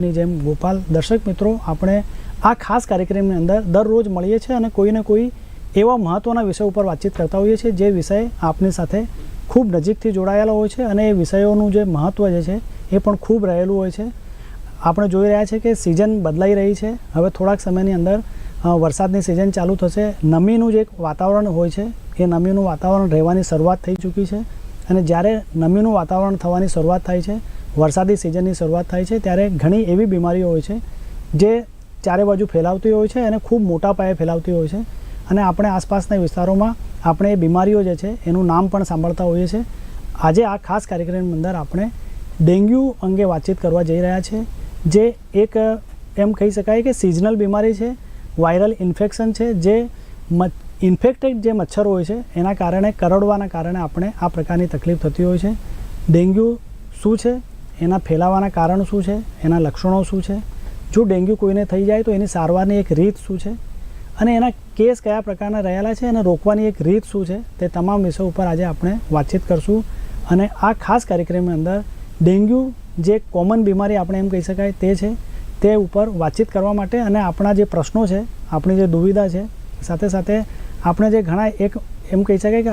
ની જેમ ગોપાલ, દર્શક મિત્રો, આપણે આ ખાસ કાર્યક્રમની અંદર દરરોજ મળીએ છીએ અને કોઈને કોઈ એવા મહત્ત્વના વિષય ઉપર વાતચીત કરતા હોઈએ છીએ જે વિષય આપની સાથે ખૂબ નજીકથી જોડાયેલા હોય છે અને એ વિષયોનું જે મહત્ત્વ જે છે એ પણ ખૂબ રહેલું હોય છે. આપણે જોઈ રહ્યા છીએ કે સિઝન બદલાઈ રહી છે. હવે થોડાક સમયની અંદર વરસાદની સિઝન ચાલુ થશે. નમીનું જે વાતાવરણ હોય છે. એ નમીનું વાતાવરણ રહેવાની શરૂઆત થઈ ચૂકી છે. અને જ્યારે નમીનું વાતાવરણ થવાની શરૂઆત થાય છે વરસાદી સિઝનની શરૂઆત થાય છે, ત્યારે ઘણી એવી બીમારીઓ હોય છે, જે ચારે બાજુ ફેલાવતી હોય છે અને ખૂબ મોટા પાયે ફેલાવતી હોય છે. અને આપણે આસપાસના વિસ્તારોમાં આપણે એ બીમારીઓ જે છે, એનું નામ પણ સાંભળતા હોઈએ છીએ આજે આ ખાસ કાર્યક્રમની અંદર આપણે ડેન્ગ્યુ અંગે વાતચીત કરવા જઈ રહ્યા છે, જે એક, એમ કહી શકાય કે સિઝનલ બીમારી છે વાયરલ ઇન્ફેક્શન છે, જે ઇન્ફેક્ટેડ જે મચ્છર હોય છે, એના કારણે, કરડવાના કારણે આપણે આ પ્રકારની તકલીફ થતી હોય છે. ડેન્ગ્યુ શું છે? એના ફેલાવાના કારણ શું છે? એના લક્ષણો શું છે? જો ડેન્ગ્યુ કોઈને થઈ જાય તો એની સારવારની એક રીત શું છે? અને એના કેસ કયા પ્રકારના રહેલા છે? અને રોકવાની એક રીત શું છે? તે તમામ વિષયો ઉપર આજે આપણે વાતચીત કરશું. અને આ ખાસ કાર્યક્રમની અંદર ડેન્ગ્યુ જે કોમન બીમારી આપણે એમ કહી શકાય તે છે, તે ઉપર વાતચીત કરવા માટે અને આપણા જે પ્રશ્નો છે, આપણી જે દુવિધા છે, સાથે સાથે આપણે જે ઘણા એક એમ કહી શકાય કે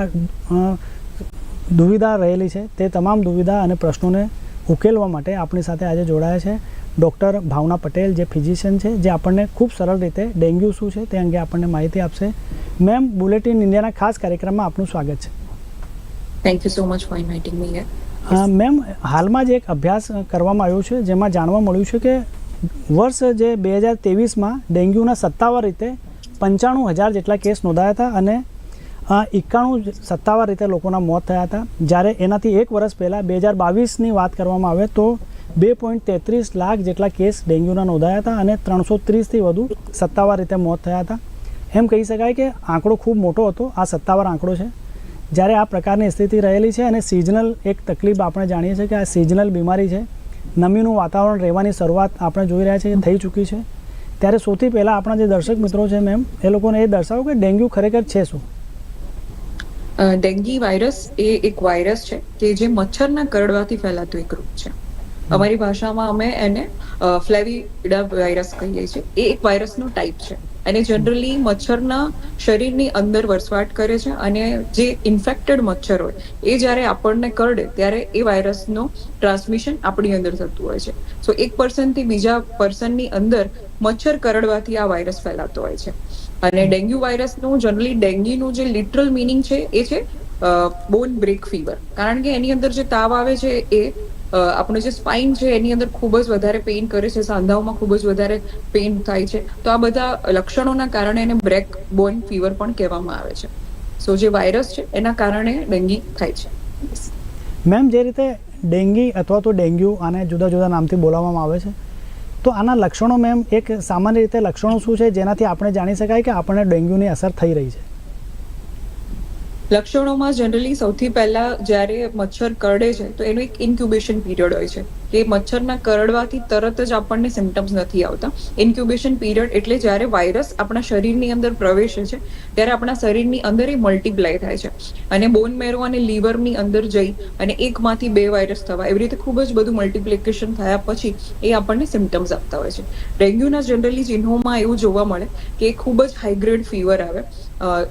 દુવિધા રહેલી છે, તે તમામ દુવિધા અને પ્રશ્નોને ઉકેલવા માટે આપણી સાથે આજે જોડાયા છે ડૉક્ટર ભાવના પટેલ જે ફિઝિશિયન છે જે આપણને ખૂબ સરળ રીતે ડેન્ગ્યુ શું છે તે અંગે આપણને માહિતી આપશે. મેમ બુલેટિન ઇન્ડિયાના ખાસ કાર્યક્રમમાં આપનું સ્વાગત છે. Thank you so much for inviting me ma'am હાલમાં જ એક અભ્યાસ કરવામાં આવ્યો છે જેમાં જાણવા મળ્યું છે કે વર્ષ જે બે હજાર ત્રેવીસમાં ડેન્ગ્યુના સત્તાવાર રીતે પંચાણું હજાર જેટલા કેસ નોંધાયા હતા અને એકાણું સત્તાવાર રીતે લોકોના મોત થયા હતા. જ્યારે એનાથી એક વર્ષ પહેલાં બે હજાર બાવીસની વાત કરવામાં આવે તો બે પોઈન્ટ તેત્રીસ લાખ જેટલા કેસ ડેન્ગ્યુના નોંધાયા હતા અને ત્રણસો ત્રીસથી વધુ સત્તાવાર રીતે મોત થયા હતા. એમ કહી શકાય કે આંકડો ખૂબ મોટો હતો. આ સત્તાવાર આંકડો છે. જ્યારે આ પ્રકારની સ્થિતિ રહેલી છે અને સિઝનલ એક તકલીફ આપણે જાણીએ છીએ કે આ સિઝનલ બીમારી છે. નમીનું વાતાવરણ રહેવાની શરૂઆત આપણે જોઈ રહ્યા છીએ, થઈ ચૂકી છે. ત્યારે સૌથી પહેલાં આપણા જે દર્શક મિત્રો છે મેમ એ લોકોને એ દર્શાવો કે ડેન્ગ્યુ ખરેખર છે શું? ડેન્ગી વાયરસ એ એક વાયરસ છે કે જે મચ્છરના કરડવાથી ફેલાતો એક રોગ છે. અમારી ભાષામાં અમે એને ફ્લેવિડા વાયરસ કહીએ છીએ. એ એક વાયરસનો ટાઈપ છે. અને જનરલી મચ્છરના શરીરની અંદર વરસવાટ કરે છે અને જે ઇન્ફેક્ટેડ મચ્છર હોય, એ જ્યારે આપણને કરડે ત્યારે એ વાયરસનો ટ્રાન્સમિશન આપણી અંદર થતું હોય છે. સો એક પર્સનથી બીજા પર્સનની અંદર મચ્છર કરડવાથી આ વાયરસ ફેલાતો હોય છે. અને ડેન્ગ્યુ વાયરસનું જનરલી ડેન્ગ્યુનું જે લિટરલ મિનિંગ છે, એ છે બોન બ્રેક ફીવર કારણ કે એની અંદર જે તાવ આવે છે, એ આપણું જે સ્પાઇન છે, એની અંદર ખૂબ જ વધારે પેઇન કરે છે, સાંધાઓમાં ખૂબ જ વધારે પેઇન થાય છે. તો આ બધા લક્ષણોના કારણે એને બ્રેક બોન ફીવર પણ કહેવામાં આવે છે. સો જે વાયરસ છે, એના કારણે ડેન્ગી થાય છે. મેમ જે રીતે ડેન્ગી અથવા તો ડેન્ગ્યુ આને જુદા જુદા નામથી બોલાવવામાં આવે છે? તો આના લક્ષણો મેમ એક સામાન્ય રીતે લક્ષણો શું છે જેનાથી આપણે જાણી શકાય કે આપણને ડેન્ગ્યુની અસર થઈ રહી છે? લક્ષણોમાં જનરલી સૌથી પહેલા જ્યારે મચ્છર કરડે છે, તો એનું એક ઇન્ક્યુબેશન પીરિયડ હોય છે. કે મચ્છરના કરડવાથી તરત જ આપણને સિમ્ટમ્સ નથી આવતા. ઇન્ક્યુબેશન પીરિયડ એટલે જ્યારે વાયરસ આપણા શરીરની અંદર પ્રવેશે છે, ત્યારે આપણા શરીરની અંદર એ મલ્ટીપ્લાય થાય છે. અને બોન મેરો અને લીવરની અંદર જઈ અને એકમાંથી બે વાયરસ થવા એવી રીતે ખૂબ જ બધું મલ્ટીપ્લિકેશન થયા પછી એ આપણને સિમ્ટમ્સ આપતા હોય છે. ડેન્ગ્યુના જનરલી ચિહ્નોમાં એવું જોવા મળે કે ખૂબ જ હાઈગ્રેડ ફીવર આવે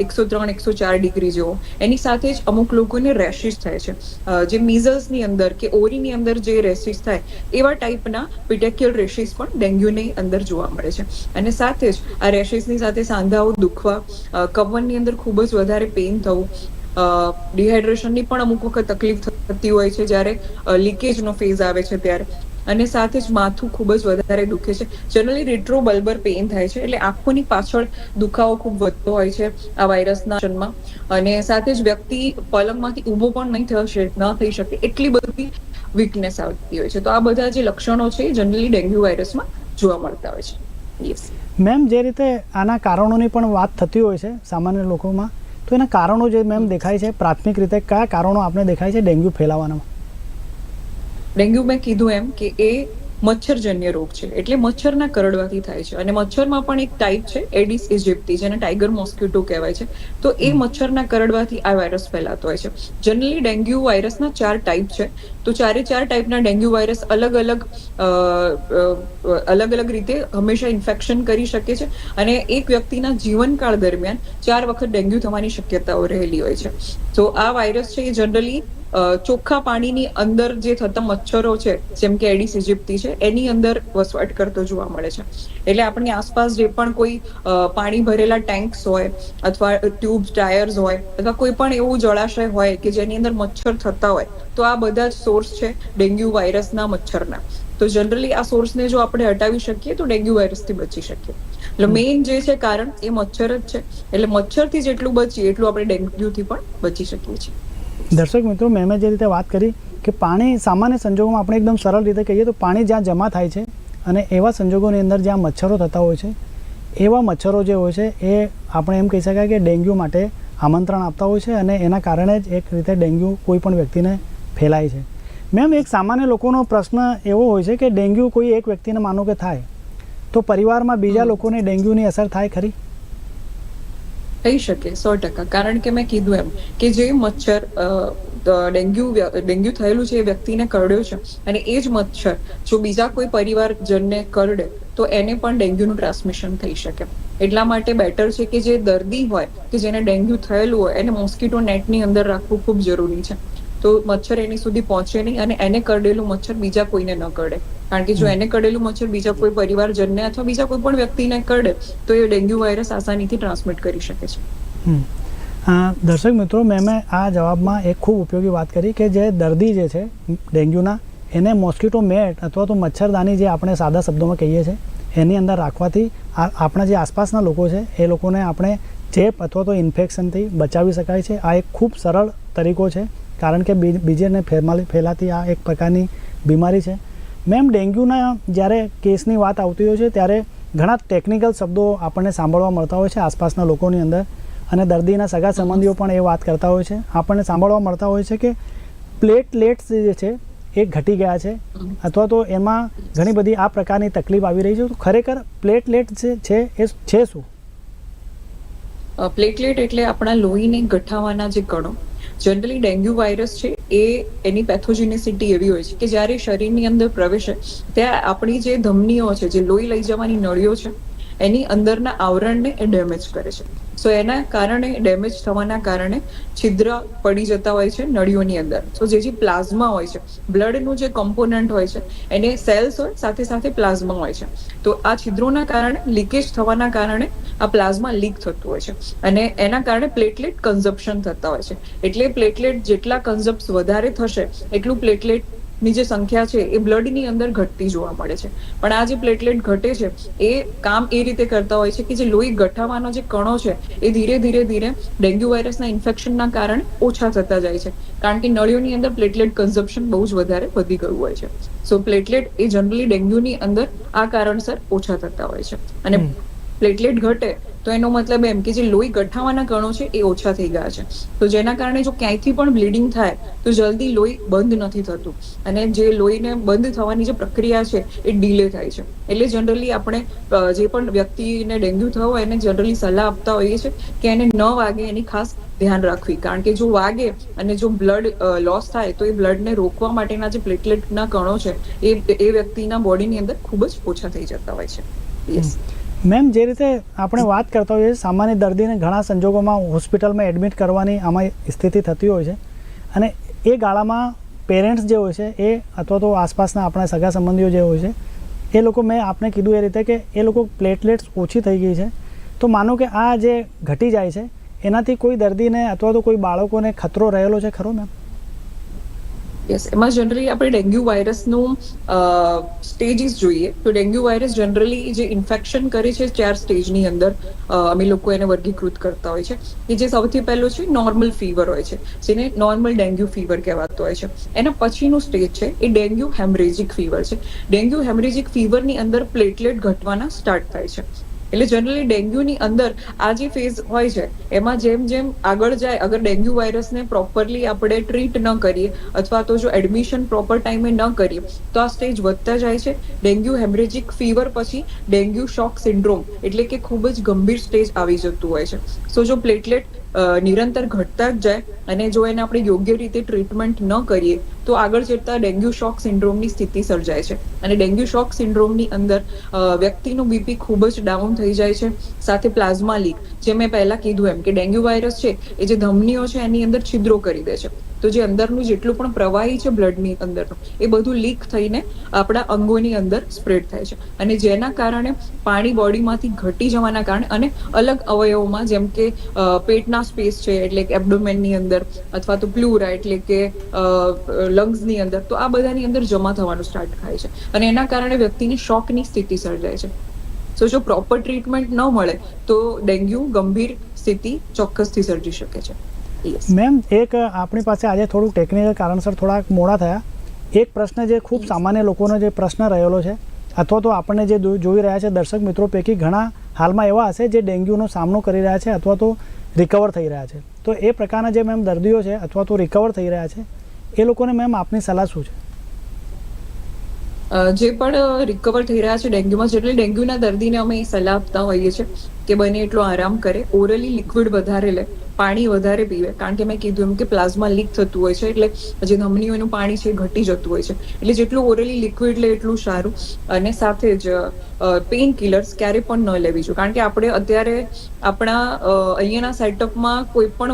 એકસો ત્રણ, એકસો ચાર ડિગ્રી જેવો. એની સાથે જ અમુક લોકોને રેશિસ થાય છે. જે મીઝલ્સની અંદર કે ઓરીની અંદર જે રેશિસ થાય, એવા ટાઈપના પિટેક્યુલ રેશિસ પણ ડેન્ગ્યુની અંદર જોવા મળે છે. અને સાથે જ આ રેશિસની સાથે સાંધાઓ દુખવા કવનની અંદર ખૂબ જ વધારે પેઇન થવું ડિહાઇડ્રેશનની પણ અમુક વખત તકલીફ થતી હોય છે જ્યારે લીકેજનો ફેઝ આવે છે ત્યારે. અને સાથે જ માથું ખૂબ જ વધારે દુખે છે. જનરલી રિટ્રો બલ્બર પેઇન થાય છે, એટલે આંખોની પાછળ દુખાવો ખૂબ વધતો હોય છે આ વાયરસના જન્મમાં. અને સાથે જ વ્યક્તિ પલંગમાંથી ઊભો પણ નહીં થશે ન થઈ શકે એટલી બધી વીકનેસ આવતી હોય છે. તો આ બધા જે લક્ષણો છે જનરલી ડેન્ગ્યુ વાયરસમાં જોવા મળતા હોય છે. મેમ જે રીતે આના કારણોની પણ વાત થતી હોય છે સામાન્ય લોકોમાં, તો એના કારણો જે મેમ દેખાય છે, પ્રાથમિક રીતે કયા કારણો આપણે દેખાય છે ડેન્ગ્યુ ફેલાવાના ડેન્ગ્યુ મેં કીધું એમ કે એ મચ્છરજન્ય રોગ છે. એટલે મચ્છરના કરડવાથી થાય છે. અને મચ્છરમાં પણ એક ટાઈપ છે એડિસ ઇજિપ્ટી જેને ટાઈગર મોસ્કિટો કહેવાય છે. તો એ મચ્છરના કરડવાથી આ વાયરસ ફેલાતો હોય છે. જનરલી ડેન્ગ્યુ વાયરસના ચાર ટાઈપ છે. તો ચારે ચાર ટાઈપના ડેન્ગ્યુ વાયરસ અલગ અલગ અલગ અલગ રીતે હંમેશા ઇન્ફેક્શન કરી શકે છે. અને એક વ્યક્તિના જીવનકાળ દરમિયાન ચાર વખત ડેન્ગ્યુ થવાની શક્યતાઓ રહેલી હોય છે. તો આ વાયરસ છે એ જનરલી ચોખ્ખા પાણીની અંદર જે થતા મચ્છરો છે, જેમ કે એડિસ ઇજિપ્તી છે, એની અંદર વસવાટ કરતો જોવા મળે છે. એટલે આપણી આસપાસ જે પણ કોઈ પાણી ભરેલા ટેન્ક્સ હોય અથવા ટ્યુબ ટાયર્સ હોય અથવા કોઈ પણ એવું જળાશય હોય કે જેની અંદર મચ્છર થતા હોય, તો આ બધા જ સોર્સ છે ડેન્ગ્યુ વાયરસના મચ્છરના. તો જનરલી આ સોર્સને જો આપણે હટાવી શકીએ, તો ડેન્ગ્યુ વાયરસથી બચી શકીએ. એટલે મેઇન જે છે કારણ, એ મચ્છર જ છે. એટલે મચ્છરથી જેટલું બચીએ, એટલું આપણે ડેન્ગ્યુથી પણ બચી શકીએ છીએ. દર્શક મિત્રો મેં જે રીતે વાત કરી કે પાણી સામાન્ય સંજોગોમાં આપણે એકદમ સરળ રીતે કહીએ તો પાણી જ્યાં જમા થાય છે અને એવા સંજોગોની અંદર જ્યાં મચ્છરો થતા હોય છે એવા મચ્છરો જે હોય છે એ આપણે એમ કહી શકાય કે ડેન્ગ્યુ માટે આમંત્રણ આપતા હોય છે અને એના કારણે જ એક રીતે ડેન્ગ્યુ કોઈ પણ વ્યક્તિને ફેલાય છે. મેમ એક સામાન્ય લોકોનો પ્રશ્ન એવો હોય છે કે ડેન્ગ્યુ કોઈ એક વ્યક્તિને માનો કે થાય તો પરિવારમાં બીજા લોકોને ડેન્ગ્યુની અસર થાય ખરી? થઈ શકે, સો ટકા. કારણ કે મેં કીધું એમ કે જે મચ્છર ડેન્ગ્યુ ડેન્ગ્યુ થયેલું છે એ વ્યક્તિને કરડ્યો છે અને એ જ મચ્છર જો બીજા કોઈ પરિવારજનને કરડે, તો એને પણ ડેન્ગ્યુનું ટ્રાન્સમિશન થઈ શકે. એટલા માટે બેટર છે કે જે દર્દી હોય, કે જેને ડેન્ગ્યુ થયેલું હોય, એને મોસ્કિટો નેટની અંદર રાખવું ખૂબ જરૂરી છે. તો મચ્છર એની સુધી પહોંચે નહીં અને એને કરડેલું મચ્છર બીજા કોઈને ન કરડે. કારણ કે જો એને કરેલું મચ્છર બીજા કોઈ પરિવારજનને અથવા બીજા કોઈ પણ વ્યક્તિને કરડે તો એ ડેન્ગ્યુ વાયરસ આસાનીથી ટ્રાન્સમિટ કરી શકે છે. દર્શક મિત્રો મેં મેં આ જવાબમાં એક ખૂબ ઉપયોગી વાત કરી કે જે દર્દી જે છે ડેન્ગ્યુના એને મોસ્કિટો મેટ અથવા તો મચ્છરદાની જે આપણે સાદા શબ્દોમાં કહીએ છીએ એની અંદર રાખવાથી આપણા જે આસપાસના લોકો છે એ લોકોને આપણે ચેપ અથવા તો ઇન્ફેક્શનથી બચાવી શકાય છે. આ એક ખૂબ સરળ તરીકો છે કારણ કે બીજેને ફેરમાલી ફેલાતી આ એક પ્રકારની બીમારી છે. મેમ, ડેન્ગ્યુના જ્યારે કેસની વાત આવતી હોય છે, ત્યારે ઘણા ટેકનિકલ શબ્દો આપણને સાંભળવા મળતા હોય છે આસપાસના લોકોની અંદર અને દર્દીના સગા સંબંધીઓ પણ એ વાત કરતા હોય છે. આપણને સાંભળવા મળતા હોય છે કે પ્લેટલેટ્સ જે છે એ ઘટી ગયા છે અથવા તો એમાં ઘણી બધી આ પ્રકારની તકલીફ આવી રહી છે. તો ખરેખર પ્લેટલેટ જે છે એ છે શું? પ્લેટલેટ એટલે આપણા લોહીને ગઠાવાના જે કણો. જનરલી ડેન્ગ્યુ વાયરસ છે, એ એની પેથોજિનિસિટી એવી હોય છે કે જ્યારે શરીરની અંદર પ્રવેશે, ત્યાં આપણી જે ધમનીઓ છે, જે લોહી લઈ જવાની નળીઓ છે, એની અંદરના આવરણને એ ડેમેજ કરે છે. સો એના કારણે ડેમેજ થવાના કારણે છિદ્ર પડી જતા હોય છે નળીઓની અંદર. સો જે જે પ્લાઝમા હોય છે, બ્લડનું જે કમ્પોનન્ટ હોય છે, એને સેલ્સ હોય, સાથે સાથે પ્લાઝમા હોય છે. તો આ છિદ્રોના કારણે લીકેજ થવાના કારણે આ પ્લાઝમા લીક થતું હોય છે. અને એના કારણે પ્લેટલેટ કન્ઝપ્શન થતા હોય છે. એટલે પ્લેટલેટ જેટલા કન્ઝપ્ટ વધારે થશે, એટલું પ્લેટલેટ ની જે સંખ્યા છે એ બ્લડની અંદર ઘટતી જોવા મળે છે. પણ આ જે પ્લેટલેટ ઘટે છે એ કામ એ રીતે કરતા હોય છે કે જે લોહી ગઠાવાના જે કણો છે એ ધીરે ધીરે ધીરે ડેન્ગ્યુ વાયરસના ઇન્ફેક્શનના કારણે ઓછા થતા જાય છે. કારણ કે નળીઓની અંદર પ્લેટલેટ કન્ઝપ્શન બહુ જ વધારે વધી ગયું હોય છે. સો પ્લેટલેટ એ જનરલી ડેન્ગ્યુની અંદર આ કારણસર ઓછા થતા હોય છે. અને પ્લેટલેટ ઘટે તો એનો મતલબ એમ કે જે લોહી ગઠાવાના કણો છે એ ઓછા થઈ ગયા છે. તો જેના કારણે જો ક્યાંયથી પણ બ્લીડિંગ થાય, તો જલ્દી લોહી બંધ નથી થતું. અને જે લોહીને બંધ થવાની જે પ્રક્રિયા છે, એ ડીલે થાય છે. એટલે જનરલી આપણે જે પણ વ્યક્તિને ડેન્ગ્યુ થયો હોય એને જનરલી સલાહ આપતા હોઈએ છીએ કે એને ન વાગે એની ખાસ ધ્યાન રાખવી. કારણ કે જો વાગે અને જો બ્લડ લોસ થાય, તો એ બ્લડને રોકવા માટેના જે પ્લેટલેટના કણો છે, એ એ વ્યક્તિના બોડીની અંદર ખૂબ જ ઓછા થઈ જતા હોય છે. યસ મેમ, જે રીતે આપણે વાત કરતા હોઈએ સામાન્ય દર્દીને ઘણા સંજોગોમાં હોસ્પિટલમાં એડમિટ કરવાની આમાં સ્થિતિ થતી હોય છે. અને એ ગાળામાં પેરેન્ટ્સ જે હોય છે, એ અથવા તો આસપાસના આપણા સગા સંબંધીઓ જે હોય છે, એ લોકો, મેં આપને કીધું એ રીતે કે એ લોકો પ્લેટલેટ્સ ઓછી થઈ ગઈ છે. તો માનો કે આ જે ઘટી જાય છે, એનાથી કોઈ દર્દીને અથવા તો કોઈ બાળકોને ખતરો રહેલો છે ખરો મેમ? યસ એમાં જનરલી આપણે ડેન્ગ્યુ વાયરસનું સ્ટેજીસ જોઈએ. તો ડેન્ગ્યુ વાયરસ જનરલી જે ઇન્ફેક્શન કરે છે ચાર સ્ટેજની અંદર અમે લોકો એને વર્ગીકૃત કરતા હોય છે. કે જે સૌથી પહેલો છે નોર્મલ ફીવર હોય છે, જેને નોર્મલ ડેન્ગ્યુ ફીવર કહેવાતો હોય છે. એના પછીનું સ્ટેજ છે એ ડેન્ગ્યુ હેમરેજિક ફીવર છે. ડેન્ગ્યુ હેમરેજિક ફીવરની અંદર પ્લેટલેટ ઘટવાના સ્ટાર્ટ થાય છે. એટલે જનરલી ડેન્ગ્યુની અંદર આ જે ફેઝ હોય છે, એમાં જેમ જેમ આગળ જાય, અગર ડેન્ગ્યુ વાયરસને પ્રોપરલી આપણે ટ્રીટ ન કરીએ, અથવા તો જો એડમિશન પ્રોપર ટાઈમે ન કરીએ, તો આ સ્ટેજ વધતા જાય છે. ડેન્ગ્યુ હેમરેજિક ફીવર પછી ડેન્ગ્યુ શોક સિન્ડ્રોમ એટલે કે ખૂબ જ ગંભીર સ્ટેજ આવી જતું હોય છે. સો જો પ્લેટલેટ નિરંતર ઘટતા જ જાય અને જો એને આપણે યોગ્ય રીતે ટ્રીટમેન્ટ ન કરીએ, તો આગળ જતા ડેન્ગ્યુ શોક સિન્ડ્રોમની સ્થિતિ સર્જાય છે. અને ડેન્ગ્યુ શોક સિન્ડ્રોમની અંદર વ્યક્તિનું બીપી ખૂબ જ ડાઉન થઈ જાય છે. સાથે પ્લાઝમા લીક, જે મેં પહેલા કીધું એમ કે ડેન્ગ્યુ વાયરસ છે, એ જે ધમનીઓ છે, એની અંદર છિદ્રો કરી દે છે. તો જે અંદરનું જેટલું પણ પ્રવાહી છે બ્લડની અંદરનું, એ બધું લીક થઈને આપણા અંગોની અંદર સ્પ્રેડ થાય છે. અને જેના કારણે પાણી બોડીમાંથી ઘટી જવાના કારણે અને અલગ અવયવોમાં જેમ કે પેટના સ્પેસ છે, એટલે કે એબડોમેનની અંદર અથવા તો પ્લુરા એટલે કે લંગ્સની અંદર, તો આ બધાની અંદર જમા થવાનું સ્ટાર્ટ થાય છે. અને એના કારણે વ્યક્તિની શોકની સ્થિતિ સર્જાય છે. સો જો પ્રોપર ટ્રીટમેન્ટ ન મળે, તો ડેન્ગ્યુ ગંભીર સ્થિતિ ચોક્કસથી સર્જી શકે છે. મેમ એક આપણી પાસે આજે થોડુંક ટેકનિકલ કારણસર થોડાક મોડા થયા. એક પ્રશ્ન જે ખૂબ સામાન્ય લોકોનો જે પ્રશ્ન રહેલો છે અથવા તો આપણને જે જોઈ રહ્યા છે દર્શક મિત્રો પૈકી ઘણા હાલમાં એવા હશે જે ડેન્ગ્યુનો સામનો કરી રહ્યા છે અથવા તો રિકવર થઈ રહ્યા છે. તો એ પ્રકારના જે મેમ દર્દીઓ છે અથવા તો રિકવર થઈ રહ્યા છે એ લોકોને મેમ આપની સલાહ શું છે? જે પણ રિકવર થઈ રહ્યા છે ડેન્ગ્યુમાં જેટલી ડેન્ગ્યુના દર્દીને અમે સલાહ આપતા હોઈએ છીએ કે બને એટલો આરામ કરે. ઓરલી લિક્વિડ વધારે લે, પાણી વધારે પીવે. કારણ કે મેં કીધું એમ કે પ્લાઝમા લીક થતું હોય છે, એટલે જે ધમનીઓનું પાણી છે ઘટી જતું હોય છે. એટલે જેટલું ઓરલી લિક્વિડ લે એટલું સારું. અને સાથે જ પેઇન કિલર્સ ક્યારે પણ ન લેવી જોઈએ. કારણ કે આપણે અત્યારે આપણા અહીંયાના સેટઅપમાં કોઈ પણ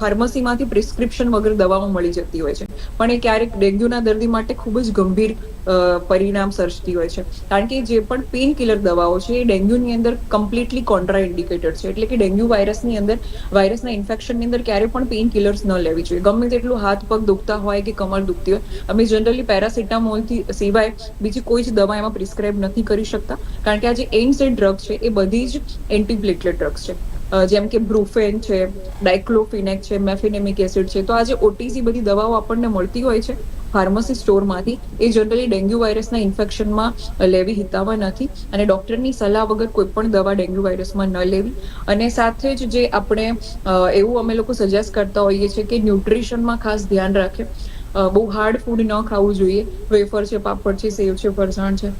ફાર્મસીમાંથી પ્રિસ્ક્રિપ્શન વગર દવાઓ મળી જતી હોય છે. પણ એ ક્યારેક ડેન્ગ્યુના દર્દી માટે ખૂબ જ ગંભીર પરિણામ સર્જતી હોય છે. કારણ કે જે પણ પેઇન કિલર દવાઓ છે એ ડેન્ગ્યુની અંદર કમ્પ્લીટલી કોન્ટ્રા ઇન્ડિકેટેડ છે. એટલે કે ડેન્ગ્યુ વાયરસની અંદર વાયરસના ઇન્ફેક્શનની અંદર ક્યારે પણ પેઇન કિલર્સ ન લેવી જોઈએ. ગમે તેટલું હાથ પગ દુખતા હોય કે કમર દુખતી હોય, અમે જનરલી પેરાસિટામોલથી સિવાય બીજી કોઈ જ દવા એમાં પ્રિસ્ક્રાઇબ નથી કરી શકતા. કારણ કે આ જે એન્ડ ડ્રગ છે, એ બધી જ એન્ટીપ્લેટલેટ ડ્રગ્સ છે. જેમ કે બ્રુફેન છે ડાયક્લોફિનેક છે મેફિનેમિક એસિડ છે. તો આ જે ઓટીસી બધી દવાઓ આપણને મળતી હોય છે. ફાર્મસી સ્ટોરમાંથી એ જનરલી ડેન્ગ્યુ વાયરસના ઇન્ફેક્શનમાં લેવી, હિતાવહ નથી. અને ડૉક્ટરની સલાહ વગર કોઈ પણ દવા ડેન્ગ્યુ વાયરસમાં ન લેવી. અને સાથે જ જે આપણે એવું અમે લોકો સજેસ્ટ કરતા હોઈએ છીએ કે ન્યુટ્રિશનમાં ખાસ ધ્યાન રાખે. બહુ હાર્ડ ફૂડ ન ખાવું જોઈએ. વેફર છે, પાપડ છે, સેવ છે, ફરસાણ છે.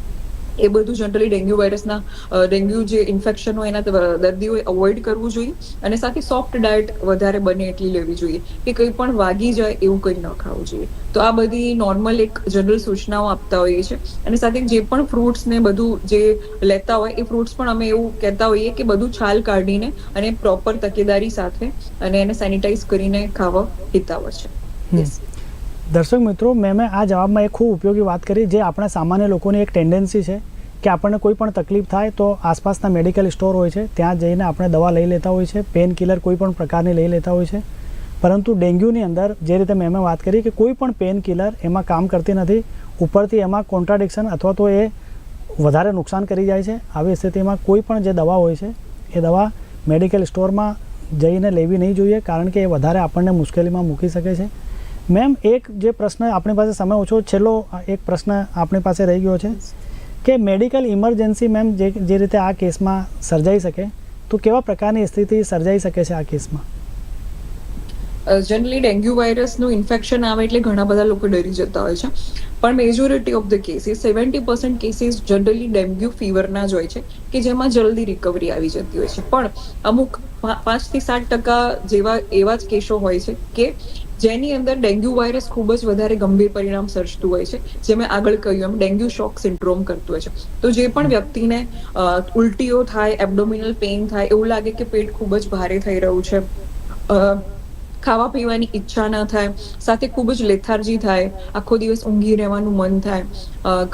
એ બધું જનરલી ડેન્ગ્યુ વાયરસના ડેન્ગ્યુ જે ઇન્ફેક્શન હોય એના દર્દીઓએ અવોઇડ કરવું જોઈએ અને સાથે સોફ્ટ ડાયટ વધારે બને એટલી લેવી જોઈએ કે કંઈ પણ વાગી જાય એવું કંઈ ન ખાવું જોઈએ. તો આ બધી નોર્મલ એક જનરલ સૂચનાઓ આપતા હોઈએ છીએ અને સાથે જે પણ ફ્રૂટ્સ ને બધું જે લેતા હોય એ ફ્રૂટ્સ પણ અમે એવું કહેતા હોઈએ કે બધું છાલ કાઢીને અને પ્રોપર તકેદારી સાથે અને એને સેનિટાઈઝ કરીને ખાવા હિતાવહ છે. દર્શક મિત્રો, મેં મેં આ જવાબમાં એક ખૂબ ઉપયોગી વાત કરી જે આપણા સામાન્ય લોકોની એક ટેન્ડન્સી છે કે આપણને કોઈ પણ તકલીફ થાય તો આસપાસના મેડિકલ સ્ટોર હોય છે, ત્યાં જઈને આપણે દવા લઈ લેતા હોય છે પેન કિલર કોઈ પણ પ્રકારની લઈ લેતા હોય છે. પરંતુ ડેન્ગ્યુની અંદર જે રીતે મેં વાત કરી કે કોઈ પણ પેન કિલર એમાં કામ કરતી નથી, ઉપરથી એમાં કોન્ટ્રાડિક્શન અથવા તો એ વધારે નુકસાન કરી જાય છે. આવી સ્થિતિમાં કોઈ પણ જે દવા હોય છે, એ દવા મેડિકલ સ્ટોરમાં જઈને લેવી નહીં જોઈએ, કારણ કે એ વધારે આપણને મુશ્કેલીમાં મૂકી શકે છે. મેમ, એક જે પ્રશ્ન આપણી પાસે સમય ઓછો, છેલ્લો એક પ્રશ્ન આપણી પાસે રહી ગયો છે કે મેડિકલ ઇમરજન્સી મેમ જે જે રીતે આ કેસમાં સર્જાઈ શકે, તો કેવા પ્રકારની સ્થિતિ સર્જાઈ શકે છે આ કેસમાં? જનરલી ડેન્ગ્યુ વાયરસનું ઇન્ફેક્શન આવે એટલે ઘણા બધા લોકો ડરી જતા હોય છે. પણ majority of the cases seventy percent cases generally dengue ફીવરના જ હોય છે, કે જેમાં જલ્દી રિકવરી આવી જતી હોય છે. પણ અમુક પાંચથી સાત ટકા જેવા એવા જ કેસો હોય છે કે જેની અંદર ડેન્ગ્યુ વાયરસ ખૂબ જ વધારે ગંભીર પરિણામ સર્જતું હોય છે, જે મેં આગળ કહ્યું એમ ડેન્ગ્યુ શોક સિન્ડ્રોમ કરતું હોય છે. તો જે પણ વ્યક્તિને ઉલટીઓ થાય, એબડોમિનલ પેઇન થાય, એવું લાગે કે પેટ ખૂબ જ ભારે થઈ રહ્યું છે ખાવા પીવાની ઈચ્છા ન થાય, સાથે ખૂબ જ લેથાર્જી થાય, આખો દિવસ ઊંઘી રહેવાનું મન થાય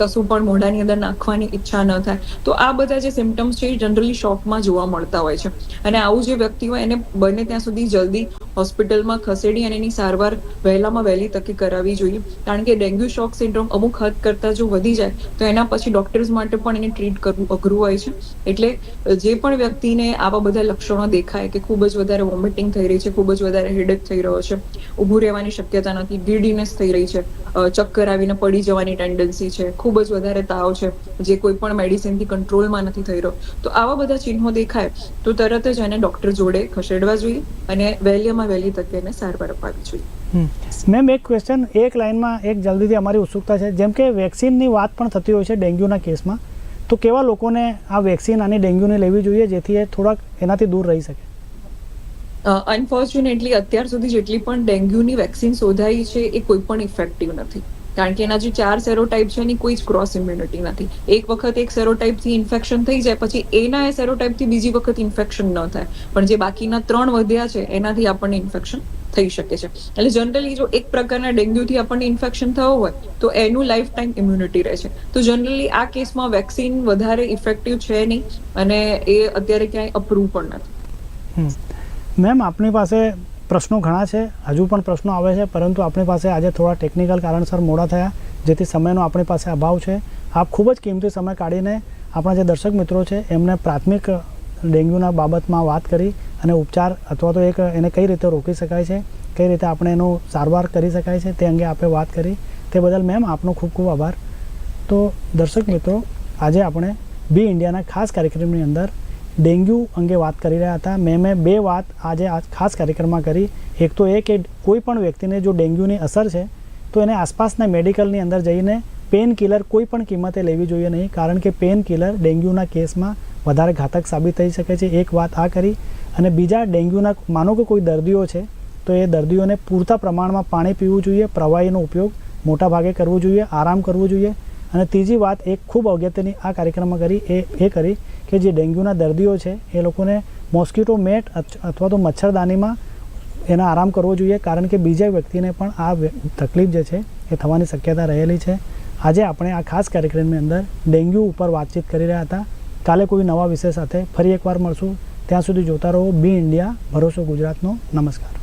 કશું પણ મોઢાની અંદર નાખવાની ઈચ્છા ન થાય, તો આ બધા જે સિમ્ટમ્સ છે એ જનરલી શોકમાં જોવા મળતા હોય છે. અને આવું જે વ્યક્તિ હોય એને બને ત્યાં સુધી જલ્દી હોસ્પિટલમાં ખસેડી અને એની સારવાર વહેલામાં વહેલી તકે કરાવવી જોઈએ. કારણ કે ડેન્ગ્યુ શોક સિન્ડ્રોમ અમુક હદ કરતાં જો વધી જાય, તો એના પછી ડોક્ટર્સ માટે પણ એને ટ્રીટ કરવું અઘરું હોય છે. એટલે જે પણ વ્યક્તિને આવા બધા લક્ષણો દેખાય કે ખૂબ જ વધારે વોમિટિંગ થઈ રહી છે, ખૂબ જ વધારે હેડેક થઈ રહ્યો છે, ઊભું રહેવાની શક્યતા નથી ગીડીનેસ થઈ રહી છે ચક્કર આવીને પડી જવાની ટેન્ડન્સી છે. ખૂબ જ વધારે તાવ છે. જે કોઈ પણ મેડિસિનથી કંટ્રોલમાં નથી થઈ રહ્યો. તો આવા બધા ચિહ્નો દેખાય, તો તરત જ એને ડોક્ટર જોડે ખસેડવા જોઈએ અને વહેલીમાં વહેલી તકે એને સારવાર અપાવી જોઈએ. મેમ, એક ક્વેશ્ચન એક લાઇનમાં એક જલ્દીથી અમારી ઉત્સુકતા છે. જેમ કે વેક્સિનની વાત પણ થતી હોય છે ડેન્ગ્યુના કેસમાં. તો કેવા લોકોને આ વેક્સિન આની ડેન્ગ્યુને લેવી જોઈએ જેથી એ થોડાક એનાથી દૂર રહી શકે? અનફોર્ચ્યુનેટલી અત્યાર સુધી જેટલી પણ ડેન્ગ્યુની વેક્સિન શોધાઈ છે એ કોઈ પણ ઇફેક્ટિવ નથી. કારણ કે એના જે ચાર સેરોટાઈપ છે એની કોઈ જ ક્રોસ ઇમ્યુનિટી નથી. એક વખત એક સેરોટાઇપથી ઇન્ફેક્શન થઈ જાય, પછી એના એ સેરોટાઇપથી બીજી વખત ઇન્ફેક્શન ન થાય. પણ જે બાકીના ત્રણ વધ્યા છે, એનાથી આપણને ઇન્ફેક્શન થઈ શકે છે. એટલે જનરલી જો એક પ્રકારના ડેન્ગ્યુથી આપણને ઇન્ફેક્શન થયો હોય, તો એનું લાઈફ ટાઈમ ઇમ્યુનિટી રહે છે. તો જનરલી આ કેસમાં વેક્સિન વધારે ઇફેક્ટિવ છે નહીં, અને એ અત્યારે ક્યાંય અપ્રૂવ પણ નથી. મેમ આપણી પાસે પ્રશ્નો ઘણા છે. હજુ પણ પ્રશ્નો આવે છે, પરંતુ આપણી પાસે આજે થોડા ટેકનિકલ કારણસર મોડા થયા, જેથી સમયનો આપણી પાસે અભાવ છે. આપ ખૂબ જ કિંમતી સમય કાઢીને આપણા જે દર્શક મિત્રો છે, એમને પ્રાથમિક ડેન્ગ્યુના બાબતમાં વાત કરી અને ઉપચાર અથવા તો એક એને કઈ રીતે રોકી શકાય છે, કઈ રીતે આપણે એનો સારવાર કરી શકાય છે, તે અંગે આપણે વાત કરી. તે બદલ મેમ, આપનો ખૂબ ખૂબ આભાર. તો દર્શક મિત્રો, આજે આપણે બી ઇન્ડિયાના ખાસ કાર્યક્રમની અંદર ડેન્ગ્યુ અંગે વાત કરી રહ્યા હતા. મેં મેં બે વાત આજે આ ખાસ કાર્યક્રમમાં કરી. એક તો એ કે કોઈ પણ વ્યક્તિને જો ડેન્ગ્યુની અસર છે, તો એને આસપાસના મેડિકલની અંદર જઈને પેન કિલર કોઈ પણ કિંમતે લેવી જોઈએ નહીં, કારણ કે પેન કિલર ડેન્ગ્યુના કેસમાં વધારે ઘાતક સાબિત થઈ શકે છે. એક વાત આ કરી. અને બીજા, ડેન્ગ્યુના માનો કે કોઈ દર્દીઓ છે, તો એ દર્દીઓને પૂરતા પ્રમાણમાં પાણી પીવું જોઈએ, પ્રવાહીનો ઉપયોગ મોટા ભાગે કરવો જોઈએ, આરામ કરવો જોઈએ. અને ત્રીજી વાત, એક ખૂબ અગત્યની આ કાર્યક્રમમાં કરી, એ એ કરી કે જે ડેન્ગ્યુના દર્દીઓ છે, એ લોકોને મોસ્કિટો મેટ અથવા તો મચ્છરદાનીમાં એના આરામ કરવો જોઈએ, કારણ કે બીજા વ્યક્તિને પણ આ તકલીફ જે છે, એ થવાની શક્યતા રહેલી છે. આજે આપણે આ ખાસ કાર્યક્રમની અંદર ડેન્ગ્યુ ઉપર વાતચીત કરી રહ્યા હતા. કાલે કોઈ નવા વિષય સાથે ફરી એકવાર મળશું. ત્યાં સુધી જોતા રહો, બી ઇન્ડિયા, ભરોસો ગુજરાતનો. નમસ્કાર.